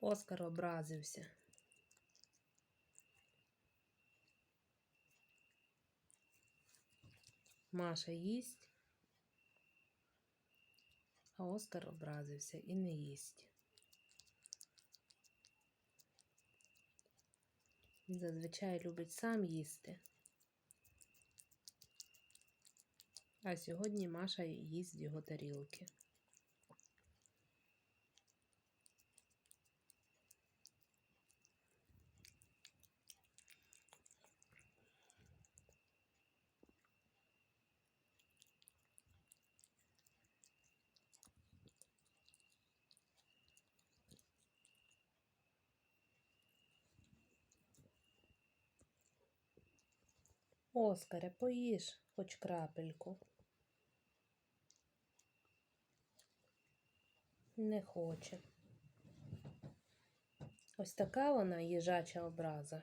Оскар образився. Маша їсть, а Оскар образився і не їсть. Він зазвичай любить сам їсти. А сьогодні Маша їсть його тарілки. Оскаре, поїж хоч крапельку. Не хоче. Ось така вона їжача образа.